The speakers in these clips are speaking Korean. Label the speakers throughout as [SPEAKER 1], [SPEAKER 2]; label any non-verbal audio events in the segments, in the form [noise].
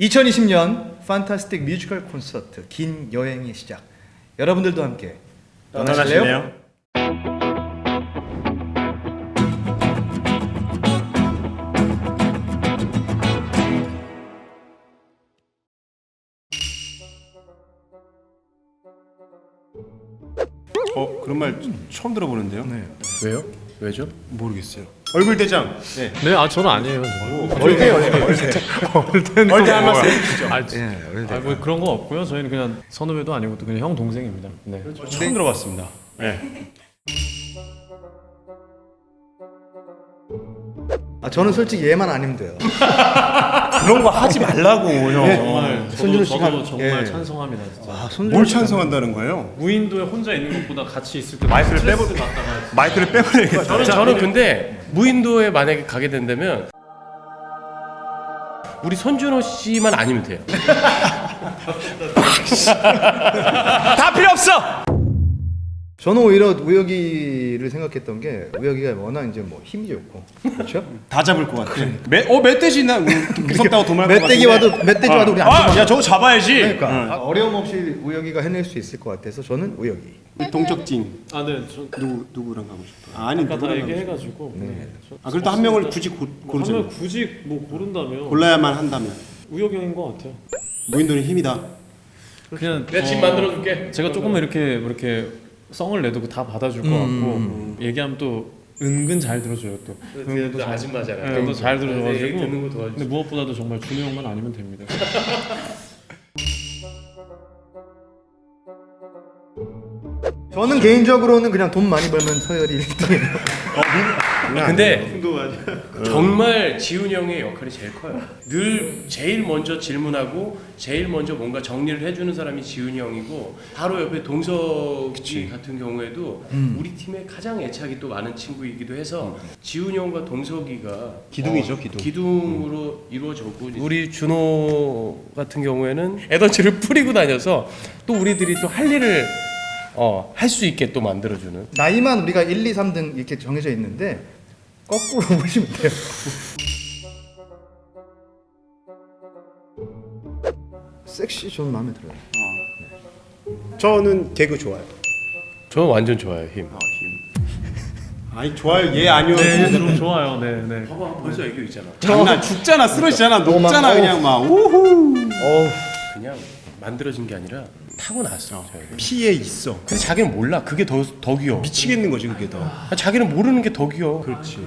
[SPEAKER 1] 2020년 판타스틱 뮤지컬 콘서트 긴 여행의 시작. 여러분들도 함께 떠나실래요?
[SPEAKER 2] 떠나실래요? 어 그런 말 처음 들어보는데요?
[SPEAKER 1] 네.
[SPEAKER 3] 왜요? 왜죠?
[SPEAKER 2] 모르겠어요. 얼굴 대장. 네.
[SPEAKER 3] 네, 아 저는 아니에요.
[SPEAKER 1] 얼대 얼대.
[SPEAKER 2] 얼대 한 말씀 해주시죠.
[SPEAKER 3] 아,
[SPEAKER 1] 예, 얼대.
[SPEAKER 3] 아, 뭐 그런 거 없고요. 저희는 그냥 선후배도 아니고 또 그냥 형 동생입니다. 네.
[SPEAKER 2] 처음 들어봤습니다. 네. [laughs]
[SPEAKER 1] 아 저는 솔직히 얘만 아니면 돼요. [laughs]
[SPEAKER 2] 그런 거 하지 말라고 형.
[SPEAKER 3] 정말
[SPEAKER 1] 손준호
[SPEAKER 3] 저도,
[SPEAKER 1] 씨가-
[SPEAKER 3] 저도 정말
[SPEAKER 1] 예.
[SPEAKER 3] 찬성합니다. 진짜.
[SPEAKER 1] 아 손.
[SPEAKER 2] 뭘 찬성한다는 거예요?
[SPEAKER 3] 무인도에 혼자 있는 것보다 같이 있을 때
[SPEAKER 2] 마이크를
[SPEAKER 3] 스트레스
[SPEAKER 2] 빼버-
[SPEAKER 3] 받다가
[SPEAKER 2] 마이크를 빼버려야겠다.
[SPEAKER 4] 저는 저는 근데 무인도에 만약에 가게 된다면 우리 손준호 씨만 아니면 돼요. [laughs]
[SPEAKER 2] 다 필요 없어.
[SPEAKER 1] 저는 오히려 우혁이를 생각했던 게 우혁이가 워낙 이제 뭐 힘이 좋고 그렇죠? [laughs]
[SPEAKER 2] 다 잡을 것 같아. 매, 어 멧돼지나 [laughs] 무섭다고 도망갈 것
[SPEAKER 1] 멧돼지
[SPEAKER 2] 같은데.
[SPEAKER 1] 와도 멧돼지 와도 우리 안
[SPEAKER 2] 아. 야 저거 잡아야지.
[SPEAKER 1] 그러니까
[SPEAKER 2] 응.
[SPEAKER 1] 아, 어려움 없이 우혁이가 해낼 수 있을 것 같아서 저는 우혁이.
[SPEAKER 2] 동적진
[SPEAKER 3] 아, 네. 저
[SPEAKER 2] 누구 누구랑 가고 싶어? 아니
[SPEAKER 3] 아까 다
[SPEAKER 2] 누구랑 가고 싶어?
[SPEAKER 3] 얘기해가지고. 네.
[SPEAKER 2] 아 그래도 한 명을 굳이 고,
[SPEAKER 3] 한
[SPEAKER 2] 고르자면
[SPEAKER 3] 명 굳이 뭐 고른다면
[SPEAKER 2] 골라야만 한다면
[SPEAKER 3] 우혁이 형인 것 같아요.
[SPEAKER 2] 무인도는 힘이다.
[SPEAKER 3] 그냥
[SPEAKER 4] 내가 집
[SPEAKER 3] 어,
[SPEAKER 4] 만들어줄게.
[SPEAKER 3] 제가 조금 이렇게 이렇게 성을 내도 다 받아줄 것 같고 얘기하면 또 은근 잘 들어줘요 또. 은근 잘-
[SPEAKER 4] 아줌마잖아.
[SPEAKER 3] 네, 또잘 들어줘가지고.
[SPEAKER 4] 듣는 거 도와주지.
[SPEAKER 3] 근데 무엇보다도 정말 준호 형만 아니면 됩니다. [laughs]
[SPEAKER 1] 저는 개인적으로는 그냥 돈 많이 벌면 서열이 [laughs] 1등이에요.
[SPEAKER 4] 근데 정말 지훈이 형의 역할이 제일 커요. 늘 제일 먼저 질문하고 제일 먼저 뭔가 정리를 해주는 사람이 지훈이 형이고 바로 옆에 동석이 같은 경우에도 우리 팀에 가장 애착이 또 많은 친구이기도 해서 지훈이 형과 동석이가
[SPEAKER 2] 기둥이죠, 기둥.
[SPEAKER 4] 기둥으로 이루어졌고 우리 준호 같은 경우에는 에너지를 뿌리고 다녀서 또 우리들이 또 할 일을 어, 할 수 있게 또 만들어주는
[SPEAKER 1] 나이만 우리가 1, 2, 3등 이렇게 정해져 있는데 거꾸로 [laughs] 보시면 돼요. 섹시 저는 마음에 들어요.
[SPEAKER 2] 저는 개그 좋아요.
[SPEAKER 4] 저 완전 좋아요 힘. [laughs]
[SPEAKER 2] 아니 좋아요 얘 아니요.
[SPEAKER 3] 네, 좀 [laughs] 좋아요. 네, 네.
[SPEAKER 4] 봐봐 벌써 애교 있잖아.
[SPEAKER 2] 장난 죽잖아 쓰러지잖아
[SPEAKER 1] 너무
[SPEAKER 2] 녹잖아
[SPEAKER 1] 막-
[SPEAKER 2] 그냥 막 우후.
[SPEAKER 1] 어우,
[SPEAKER 4] 그냥 만들어진 게 아니라 타고 났어. 저희가.
[SPEAKER 2] 피해 있어.
[SPEAKER 4] 근데 자기는 몰라. 그게 더 더 귀여워.
[SPEAKER 2] 미치겠는 거지 그게 더.
[SPEAKER 4] 아, 자기는 모르는 게 더 귀여워.
[SPEAKER 2] 그렇지.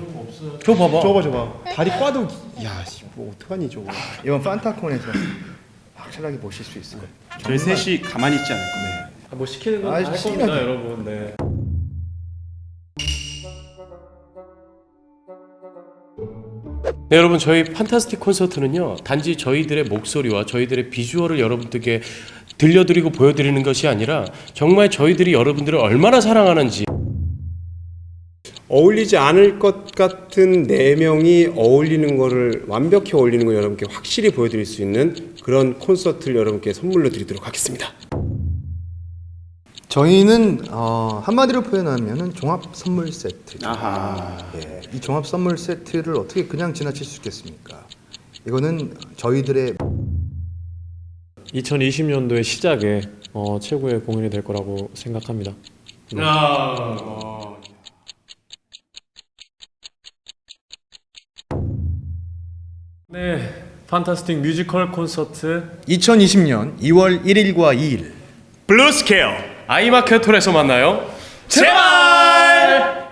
[SPEAKER 4] 저 봐봐.
[SPEAKER 2] 저거 저거 다리 꽈도 야뭐 어떡하니 저거.
[SPEAKER 1] 이번 판타콘에서 확실하게 보실 수 있을 거예요.
[SPEAKER 2] 저희 셋이 가만히 있지 않을 겁니다.
[SPEAKER 3] 아, 뭐 시키는
[SPEAKER 1] 아,
[SPEAKER 3] 건할 겁니다,
[SPEAKER 1] 시키면 돼.
[SPEAKER 3] 여러분. 네.
[SPEAKER 4] 네, 여러분 저희 판타스틱 콘서트는요. 단지 저희들의 목소리와 저희들의 비주얼을 여러분들께 들려드리고 보여드리는 것이 아니라 정말 저희들이 여러분들을 얼마나 사랑하는지
[SPEAKER 2] 어울리지 않을 것 같은 네 명이 어울리는 거를 완벽히 어울리는 걸 여러분께 확실히 보여드릴 수 있는 그런 콘서트를 여러분께 선물로 드리도록 하겠습니다.
[SPEAKER 1] 저희는 어, 한마디로 표현하면은 종합 선물 세트.
[SPEAKER 2] 아하.
[SPEAKER 1] 예, 이 종합 선물 세트를 어떻게 그냥 지나칠 수 있겠습니까? 이거는 저희들의
[SPEAKER 3] 2020년도의 시작에 어, 최고의 공연이 될 거라고 생각합니다. 네, 판타스틱 뮤지컬 콘서트
[SPEAKER 1] 2020년 2월 1일과 2일
[SPEAKER 2] 블루스케어.
[SPEAKER 4] 아이마켓 홀에서 만나요. 제발!